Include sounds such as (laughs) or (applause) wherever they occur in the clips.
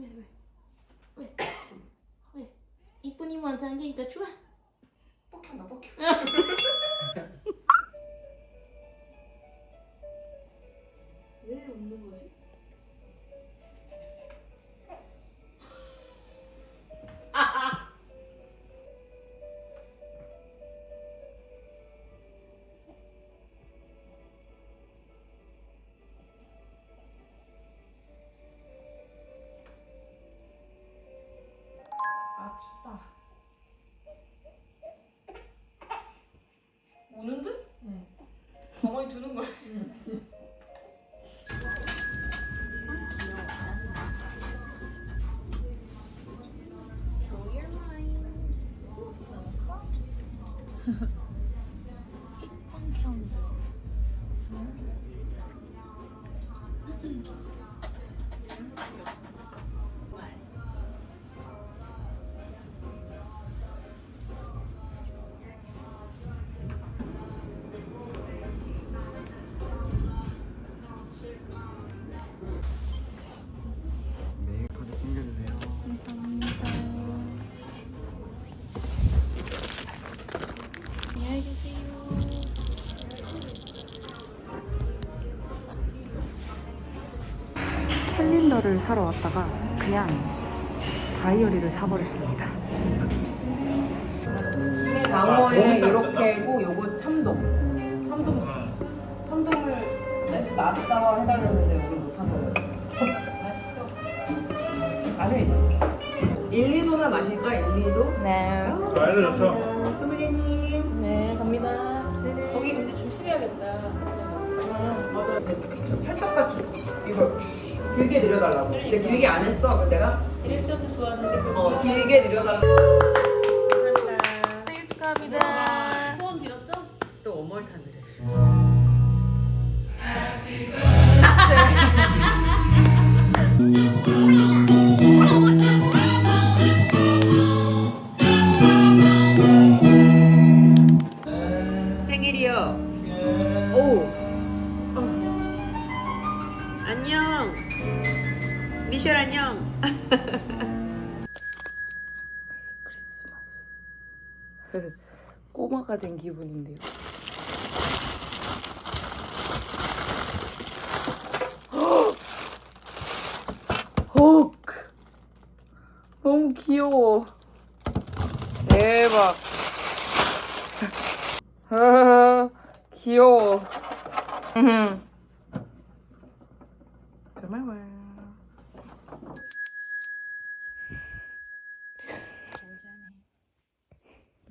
왜, 왜? 왜? 왜? 이쁜 이모한테 안기니까 좋아? 뻑현다, 뻑혀. (laughs) 왜 웃는 거지? 두는 거야. 캘린더를 사러 왔다가 그냥 다이어리를 사버렸습니다. 광어에 이렇게고 요거 참돔. 참돔. 참돔을 네? 마스다와 해달라는데 우리 못한다고. 맛있어. 아니. 1, 2도나 마실까? 1, 2도? 네. 알려줬어. 살짝만 줄- 이거 길게 내려달라고. 근데 길게 안 했어. 그럼 내가 이래서도 좋아하는데 어 길게 내려달라고. 생일 축하합니다.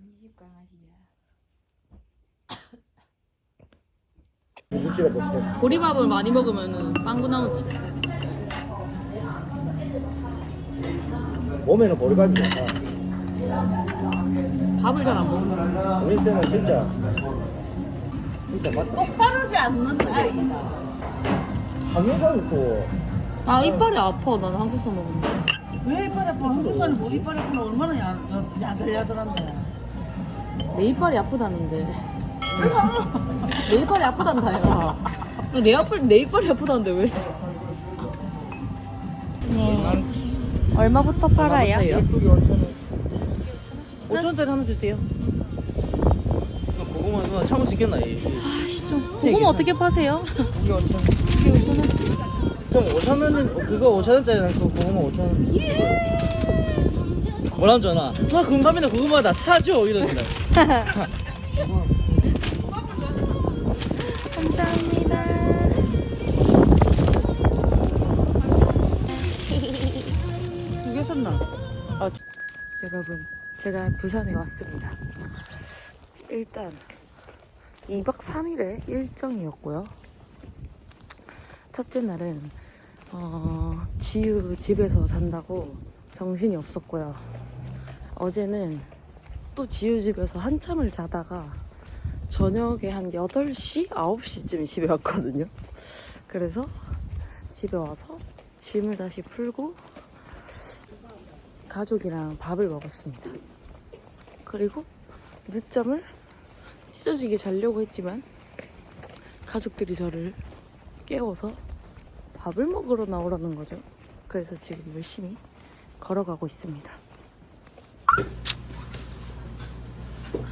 네 집 강아지야. 고구치가 먹고. 보리밥을 많이 먹으면 빵구 나오지. 몸에는 보리밥이 좋다. 밥을 잘 안 먹는 우리 때는 진짜. 진짜 맞다. 똑바르지 않는 아이. 당뇨가 있고. 아, 이빨이 아파. 나는 한국서 먹으면. 왜 이빨 아파? 한국사는 뭐 이빨 아프면 얼마나 야, 야, 야들야들한데. 내 이빨이 아프다는데. 내 이빨이 아프단다, 야. 내 이빨, 내 이빨이 아프다는데, 왜? 네. 얼마부터 팔아요? 예쁘게 5천원. 5천원짜리 하나 주세요. 고구마 누나 참을 수 있겠나? 이. 고구마 어떻게 파세요? 이게 5천원. 그럼 5천원, 그거 5천원짜리 그 고구마 5천원. 뭐라는 전화? 와, 금감이나 고구마 다 사줘! 이러는 거야. 감사합니다. 두 개 샀나? 아, 여러분, 제가 부산에 왔습니다. 일단 2박 3일의 일정이었고요. 첫째 날은 어, 지유 집에서 잔다고 정신이 없었고요. 어제는 또 지유 집에서 한참을 자다가 저녁에 한 8시, 9시쯤 집에 왔거든요. 그래서 집에 와서 짐을 다시 풀고 가족이랑 밥을 먹었습니다. 그리고 늦잠을 찢어지게 자려고 했지만 가족들이 저를 깨워서 밥을 먹으러 나오라는 거죠. 그래서 지금 열심히 걸어가고 있습니다.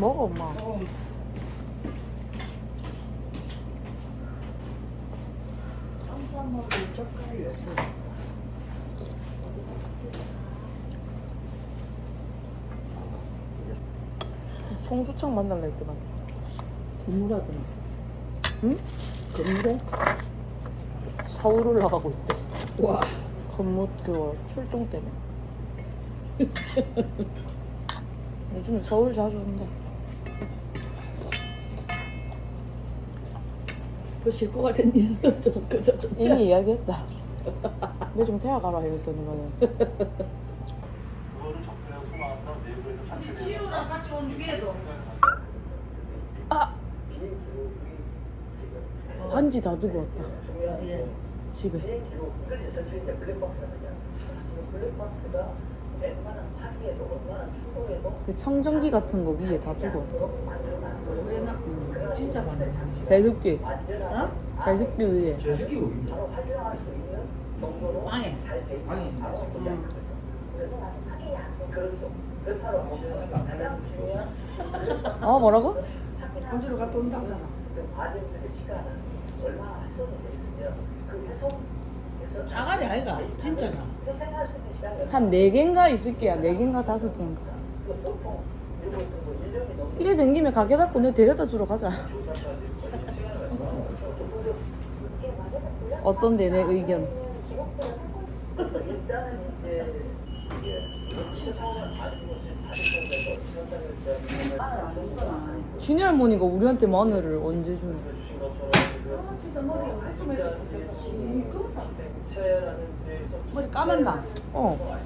먹어 엄마. 송수창 만날라 했더만. 건물하더라. 응? 건물에? 서울 올라가고 있대. 와. 건물 그거 출동 때문에. 요즘에 서울 자주 온다. 더쉴것 같은 일은 좀 그저 좀. 이미 이야기했다. 내좀 태워 가라 이랬더니 거는. 아 반지 다 두고 왔다. 어디에? 집에. 그 청정기 같은 거 위에 다 두고 왔다. 왜나? 진짜 많네. 제습기. 어? 제습기 위에. 제습기 여기 망해. 아니 어 뭐라고? 광주로 갔다 온다잖아. 자갈이 아이가 진짜가. 한 4개인가 있을 게야. 4개인가 5개인가. 이래 된 김에 가게 닫고 내 데려다 주러 가자. 어떤데 내 의견? 준이 할머니가 우리한테 마늘을 언제 주는 거야? 머리 까만다. 어.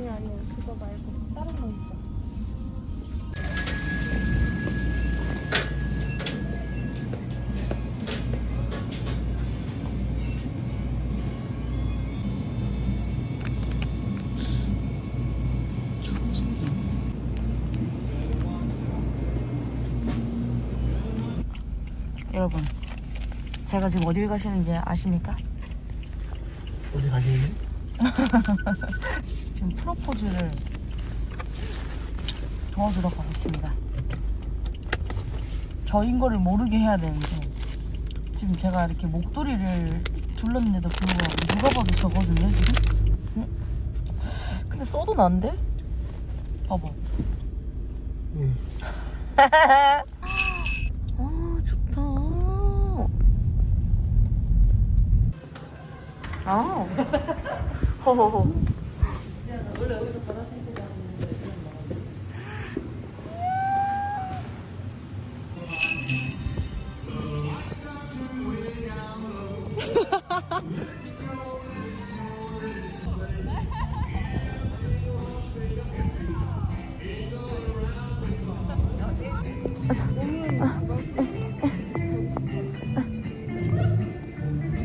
아니 아니 그거 말고 다른 거 있어. 여러분, 제가 지금 어딜 가시는지 아십니까? 어디 가시니? 지 (laughs) 금 프로포즈를 도와주러 가고 있습니다. 저인 거를 모르게 해야 되는데 지금 제가 이렇게 목도리를 둘렀는데도 불구하고 누가 봐도 저거든요 지금? 응? 근데 써도 난데? 봐봐. 응. (laughs) 아 좋다. 아. (laughs) 허허허.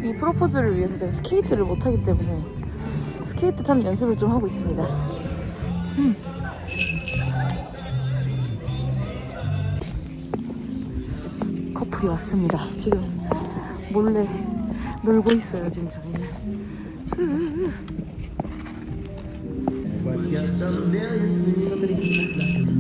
이 프로포즈를 위해서 제가 스케이트를 못하기 때문에 스케이트 타는 연습을 좀 하고 있습니다. 음. 커플이 왔습니다. 지금 몰래 놀고 있어요, 지금 저희는. 저들이